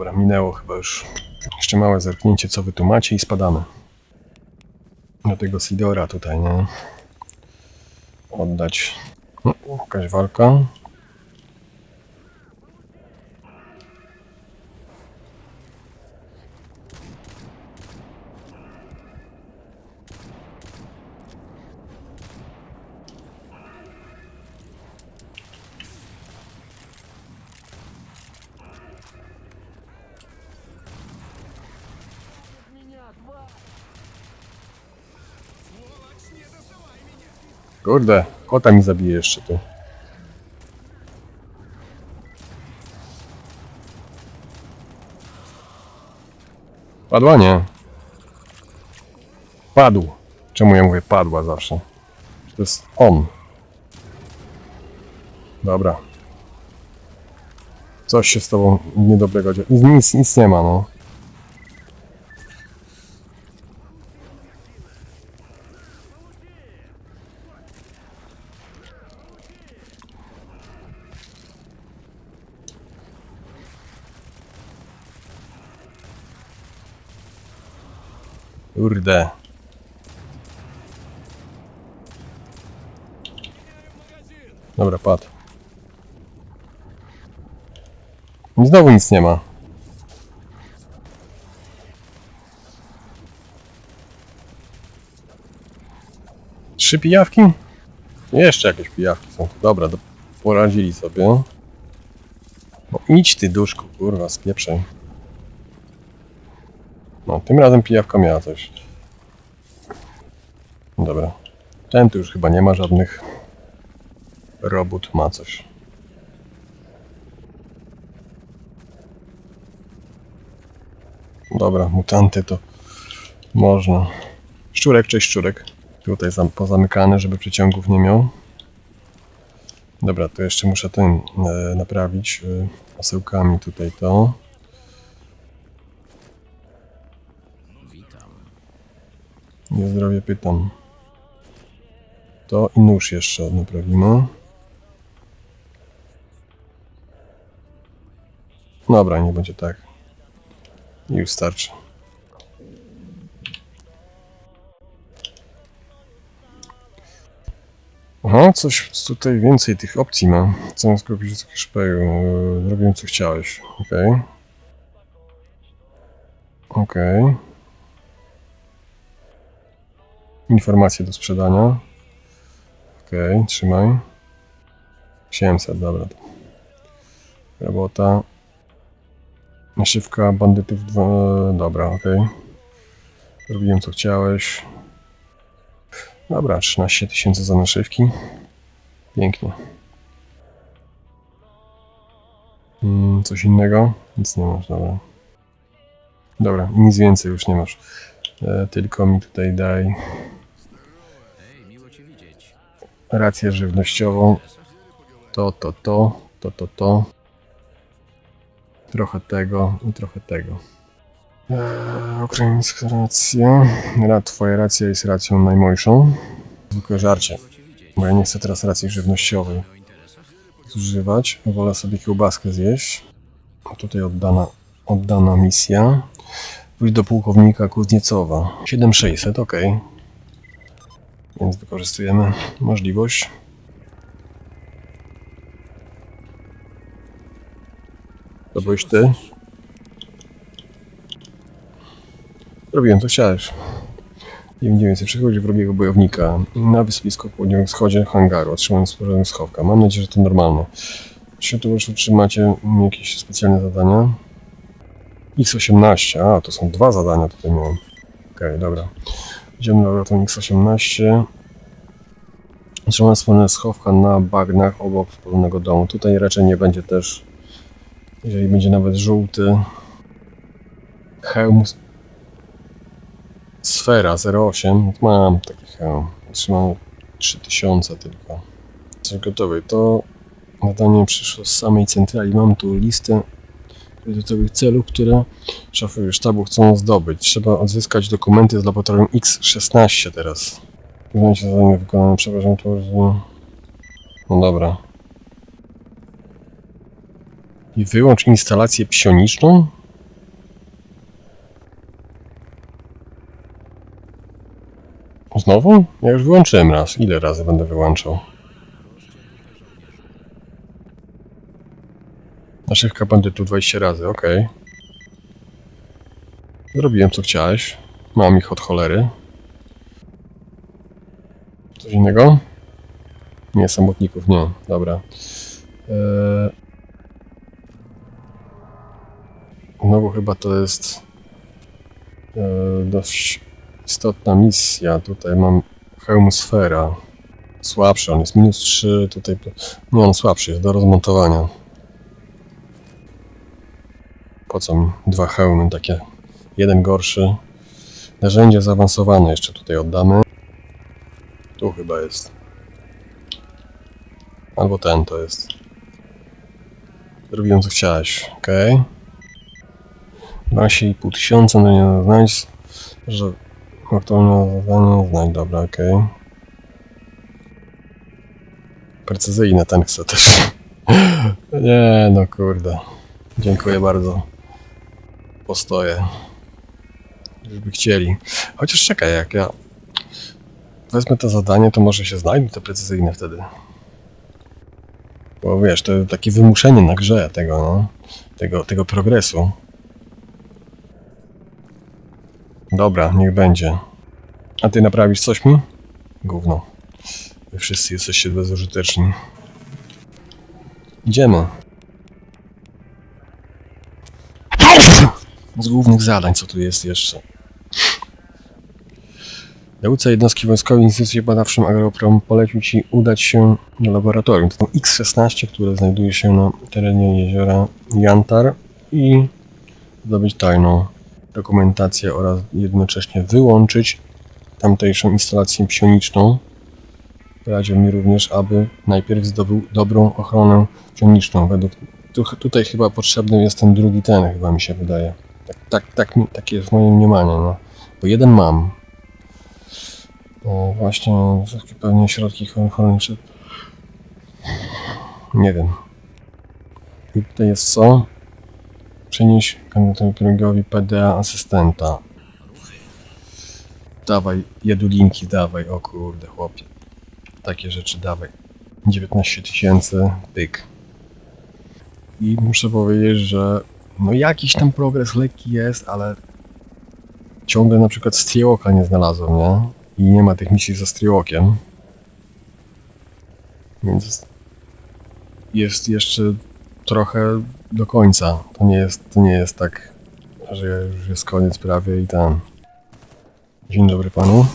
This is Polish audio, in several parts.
Dobra, minęło chyba już. Jeszcze małe zerknięcie, co wy tu macie i spadamy. Do tego Sidora tutaj, nie? Oddać. No, jakaś walka. Kurde, kota mi zabije jeszcze tu. Padła? Nie. Padł. Czemu ja mówię padła zawsze? To jest on. Dobra. Coś się z tobą niedobrego dzieje. Nic, nic nie ma, no. Kurde. Dobra, padł. Znowu nic nie ma. Trzy pijawki? Jeszcze jakieś pijawki są. Dobra, do... poradzili sobie. No idź ty duszku, kurwa, spieprzaj. No, tym razem pijawka miała coś. Dobra. Ten tu już chyba nie ma żadnych robót, ma coś. Dobra, mutanty to można. Szczurek, cześć szczurek. Tutaj zam- pozamykane, żeby przeciągów nie miał. Dobra, to jeszcze muszę ten e, naprawić e, osełkami tutaj to. Nie zdrowie pytam. To i nóż jeszcze naprawimy. Dobra, nie będzie tak. Już starczy. Aha, coś tutaj więcej tych opcji ma. Co skropić z szpeju. Zrobiłem co chciałeś. Okej. Okej. Informacje do sprzedania. Okej, trzymaj. 700, dobra. Robota. Naszywka bandytów. Dwa... Dobra, okej. Robiłem co chciałeś. Dobra, 13 tysięcy za naszywki. Pięknie. Mm, coś innego? Nic nie masz, dobra. Dobra, nic więcej już nie masz. E, tylko mi tutaj daj rację żywnościową. To, to, to, to, to, to. Trochę tego i trochę tego. Eee, ukraińska racja. Ra, twoja racja jest racją najmojszą. Zwykłe żarcie, bo ja nie chcę teraz racji żywnościowej zużywać. Wolę sobie kiełbaskę zjeść. Tutaj oddana, oddana misja. Pójdź do pułkownika Kuzniecowa. 7600, ok. Więc wykorzystujemy możliwość. To byłeś ty? Robiłem co chciałeś. 9900 przychodzi wrogiego bojownika na wysypisko w południowym wschodzie hangaru, otrzymując sporządek schowka. Mam nadzieję, że to normalne. Czy macie jakieś specjalne zadania? X18, a to są dwa zadania tutaj miałem. Okej, dobra. Idziemy na tą X18. Otrzymałem wspólne schowka na bagnach obok wspólnego domu. Tutaj raczej nie będzie też, jeżeli będzie nawet żółty. Hełm Sfera 08. Mam taki hełm. Otrzymałem 3000 tylko. Jesteś gotowy. To zadanie przyszło z samej centrali. Mam tu listę priorytetowych celów, które szefowie sztabu chcą zdobyć. Trzeba odzyskać dokumenty z laboratorium X16 teraz. Wyglądzie zadanie wykonane, przepraszam, to już... No dobra. I wyłącz instalację psioniczną? Znowu? Ja już wyłączyłem raz. Ile razy będę wyłączał? Na szybka bandytu 20 razy, ok. Zrobiłem co chciałeś. Mam ich od cholery. Coś innego? Nie, samotników, nie. Dobra. Eee... Znowu chyba to jest eee, dość istotna misja. Tutaj mam hełm sfera. Słabszy, on jest minus 3, tutaj... Nie, on słabszy, jest do rozmontowania. Po co mi dwa hełmy takie? Jeden gorszy. Narzędzie zaawansowane jeszcze tutaj oddamy. Tu chyba jest. Albo ten to jest. Zrobiłem co chciałeś, ok? 12,5 tysiąca, no nie znajdź, że aktualne zadanie znajdź, dobra, ok. Precyzyjne ten chcę też. nie, no kurde. Dziękuję bardzo. Postoję. Żeby chcieli. Chociaż czekaj, jak ja wezmę to zadanie, to może się znajdą te precyzyjne wtedy. Bo wiesz, to takie wymuszenie na grze tego, no. Tego, tego progresu. Dobra, niech będzie. A ty naprawisz coś mi? Gówno. Wy wszyscy jesteście bezużyteczni. Idziemy. Z głównych zadań, co tu jest jeszcze? Dowódca jednostki wojskowej Instytucie Badawczym Agroprom polecił Ci udać się do laboratorium. To X-16, które znajduje się na terenie jeziora Jantar i zdobyć tajną dokumentację oraz jednocześnie wyłączyć tamtejszą instalację psioniczną. Radził mi również, aby najpierw zdobył dobrą ochronę psioniczną. Według tu, tutaj chyba potrzebny jest ten drugi ten, chyba mi się wydaje. Tak, tak, tak takie jest moje mniemanie, no. Bo jeden mam. Właśnie, takie pewnie środki ochrony przed... Nie wiem. I tutaj jest co? Przenieś kandydatowi PDA asystenta. Dawaj, jedulinki dawaj, o kurde chłopie. Takie rzeczy dawaj. 19 tysięcy, pyk. I muszę powiedzieć, że no jakiś tam progres lekki jest, ale ciągle na przykład Striełoka nie znalazłem, nie? I nie ma tych misji ze Striełokiem. Więc jest jeszcze trochę do końca. To nie jest, to nie jest tak, że już jest koniec prawie i tam. Dzień dobry panu.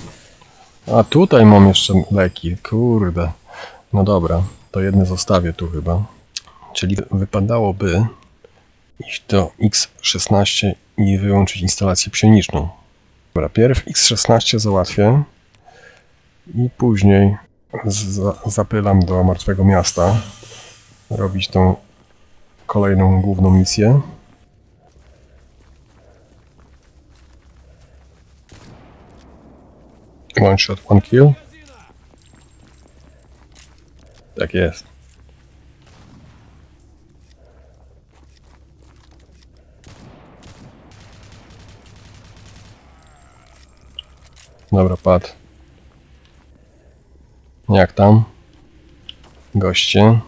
A tutaj mam jeszcze leki, kurde. No dobra, to jedne zostawię tu chyba. Czyli wypadałoby iść do X16 i wyłączyć instalację psioniczną. Dobra, pierw X16 załatwię i później za zapylam do martwego miasta robić tą kolejną główną misję. One shot, one kill. Tak jest. Dobra, pad. Jak tam? Goście.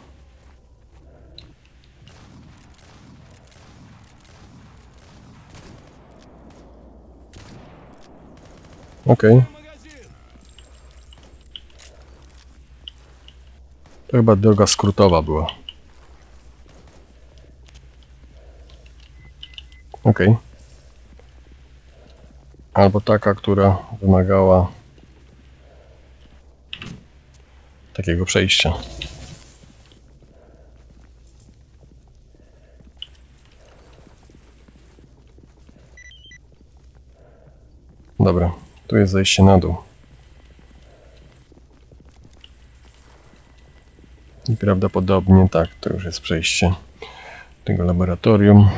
Okej. To chyba droga skrótowa była. Okej. Albo taka, która wymagała takiego przejścia. Dobra, tu jest zejście na dół. I prawdopodobnie tak, to już jest przejście tego laboratorium.